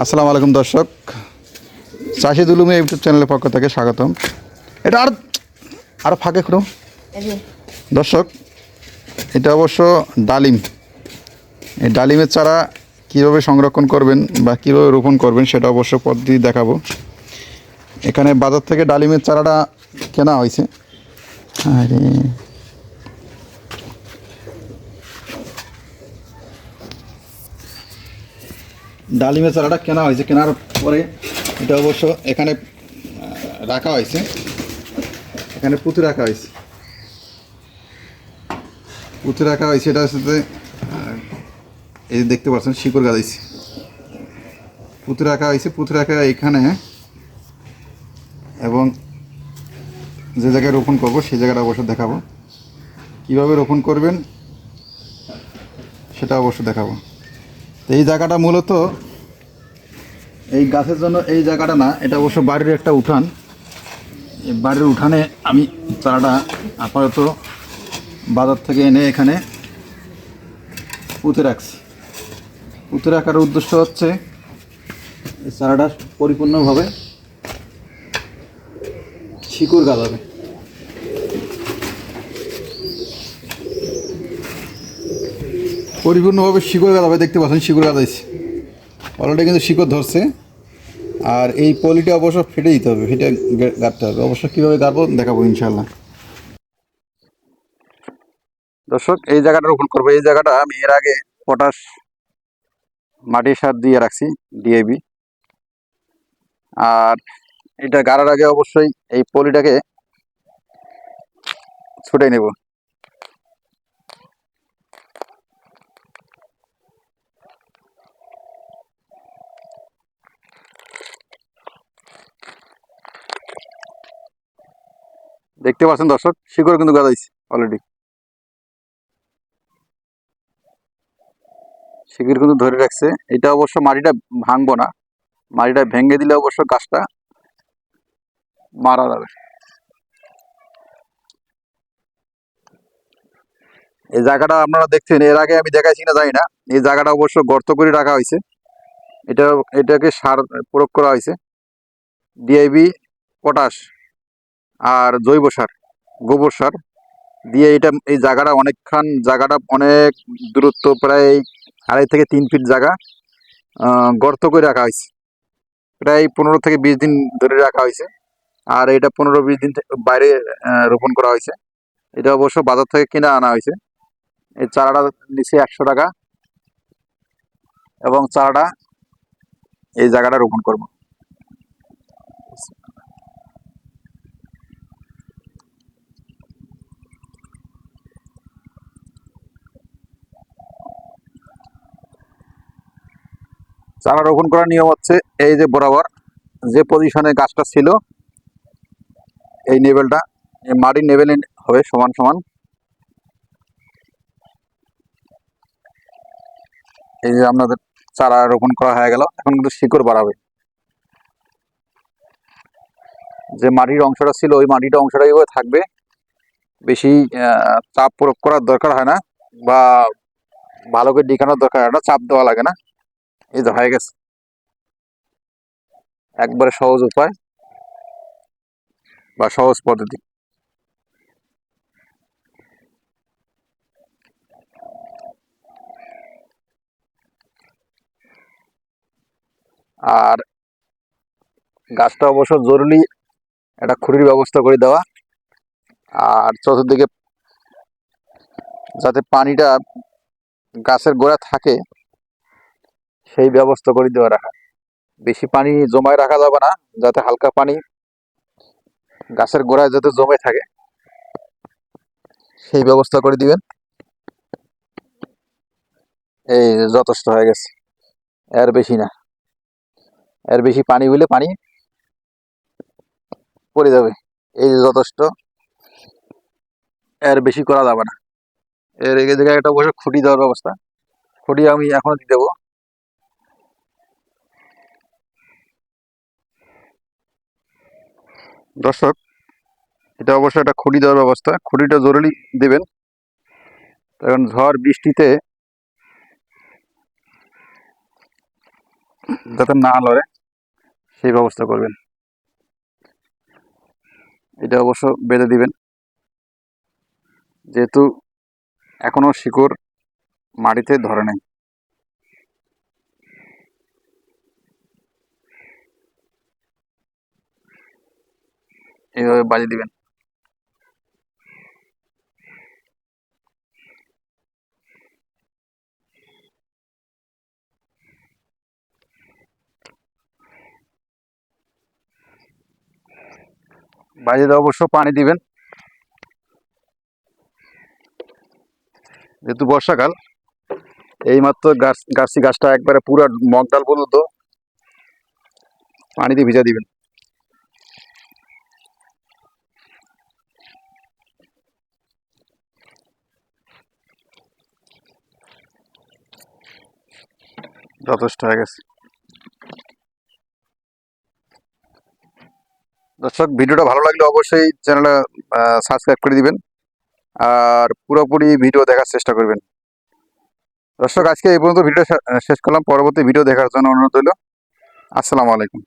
আসসালামু আলাইকুম দর্শক। চাষি দুলুমি ইউটিউব চ্যানেলের পক্ষ থেকে স্বাগতম। এটা আর আরও ফাঁকে খুঁড়ো দর্শক, এটা অবশ্য ডালিম। এই ডালিমের চারা কীভাবে সংরক্ষণ করবেন বা কীভাবে রোপণ করবেন সেটা অবশ্য পদ্ধতি দেখাবো। এখানে বাজার থেকে ডালিমের চারাটা কেনা হয়েছে। আরে ডালিমের চারাটা কেনা হয়েছে, কেনার পরে এটা অবশ্য এখানে রাখা হয়েছে। এখানে পুঁতে রাখা হয়েছে। পুঁতে রাখা হয়েছে এটা সাথে এই দেখতে পাচ্ছেন, শিকড় গাদাইছে। পুঁতে রাখা হয়েছে, পুঁতে রাখা এখানে এবং যে জায়গায় রোপণ করব, সেই জায়গাটা অবশ্য দেখাবো। কীভাবে রোপণ করবেন, সেটা অবশ্য দেখাবো। এই জায়গাটা মূলত এই গাছের জন্য এই জায়গাটা না, এটা অবশ্য বাড়ির একটা উঠান। বাড়ির উঠানে আমি চারাটা আপাতত বাজার থেকে এনে এখানে পুঁতে রাখছি। পুঁতে রাখার উদ্দেশ্য হচ্ছে চারাটা পরিপূর্ণভাবে শিকড় গালাবে পরিপূর্ণভাবে শিকড় গাদাবে দেখতে পাচ্ছেন শিকড় গাদাইছে অলরেডি কিন্তু শিকড় ধরছে। আর এই পলিটা অবশ্য ফেটে দিতে হবে, ফেটে গাঁটতে হবে। অবশ্য কীভাবে গাড়বো দেখাবো ইনশাল্লাহ দর্শক, এই জায়গাটা রোপণ করব। এই জায়গাটা আমি এর আগে পটাশ মাটির সার দিয়ে রাখছি ডিএবি আর এটা গাড়ার আগে অবশ্যই এই পলিটাকে ছুটে নেব। দেখতে পাচ্ছেন দর্শক, শিকড় কিন্তু গাদাইছে অলরেডি শিকড় কিন্তু ধরে রাখছে। এটা অবশ্য মাটিটা ভাঙবো না। মাটিটা ভেঙে দিলে অবশ্য গাছটা মারা যাবে। এই জায়গাটা আপনারা দেখছেন, এর আগে আমি দেখাইছি না জানি না। এই জায়গাটা অবশ্য গর্ত করে রাখা হয়েছে। এটা, এটাকে সার, প্রয়োগ করা হয়েছে। ডিআইবি পটাশ আর জৈব সার, গোবর সার দিয়ে এটা, এই জায়গাটা অনেকখান, জায়গাটা অনেক দূরত্ব, প্রায় আড়াই থেকে তিন ফিট জায়গা গর্ত করে রাখা হয়েছে। প্রায় পনেরো থেকে বিশ দিন ধরে রাখা হয়েছে। আর এটা পনেরো বিশ দিন বাইরে রোপণ করা হয়েছে। এটা অবশ্য বাজার থেকে কিনে আনা হয়েছে। এই চারাটা নিচে একশো টাকা এবং চারাটা এই জায়গাটা রোপণ করব। চারা রোপণ করার নিয়ম হচ্ছে, এই যে বরাবর যে পজিশনে গাছটা ছিল, এই এই মাটির লেভেল হবে সমান সমান। এই যে আপনাদের চারা রোপণ করা হয়ে গেল, এখন কিন্তু শিকড় বাড়াবে। যে মাটির অংশটা ছিল, ওই মাটিটা অংশটা এইভাবে থাকবে। বেশি চাপ প্রয়োগ করার দরকার হয় না, বা ভালো করে ডিকানোর দরকার হয় না, চাপ দেওয়া লাগে না। এই তো হয়ে গেছে। একবারে সহজ উপায় বা সহজ পদ্ধতি। আর গাছটা অবশ্য জরুরি একটা খুঁড়ির ব্যবস্থা করে দেওয়া। আর চতুর্দিকে যাতে পানিটা গাছের গোড়া থাকে সেই ব্যবস্থা করে দেওয়া রাখা। বেশি পানি জমায় রাখা যাবে না, যাতে হালকা পানি গাছের গোড়ায় যাতে জমে থাকে। সেই ব্যবস্থা করে দিবেন। এই যথেষ্ট হয়ে গেছে। এর বেশি না। এর বেশি পানি হলে পানি পড়ে যাবে। এই যে যথেষ্ট, এর বেশি করা যাবে না। এর এই জায়গায় একটা বসে খুঁটি দেওয়ার ব্যবস্থা। খুঁটি আমি এখনও দিয়ে দেবো। দর্শক, এটা অবশ্যই একটা খুঁটি দেওয়ার ব্যবস্থা। খুঁটিটা জরুরি দেবেন। কারণ ঝড় বৃষ্টিতে যাতে না লড়ে, সেই ব্যবস্থা করবেন। এটা অবশ্য বেঁধে দিবেন। যেহেতু এখনও শিকড় মাটিতে ধরে নাই। এইভাবে বাজিয়ে দিবেন। বাজে বাজিয়ে অবশ্য পানি দিবেন। যেহেতু বর্ষাকাল, এইমাত্র গাছ গাছটি গাছটা একবারে পুরো মগডাল পানি দিয়ে ভিজা দিবেন। যথেষ্ট হয়ে গেছে। দর্শক, ভিডিওটা ভালো লাগলে অবশ্যই চ্যানেলটা সাবস্ক্রাইব করে দিবেন। আর পুরোপুরি ভিডিও দেখার চেষ্টা করবেন। দর্শক, আজকে এই পর্যন্ত ভিডিও শেষ করলাম। পরবর্তী ভিডিও দেখার জন্য অনুরোধ রইল। আসসালামু আলাইকুম।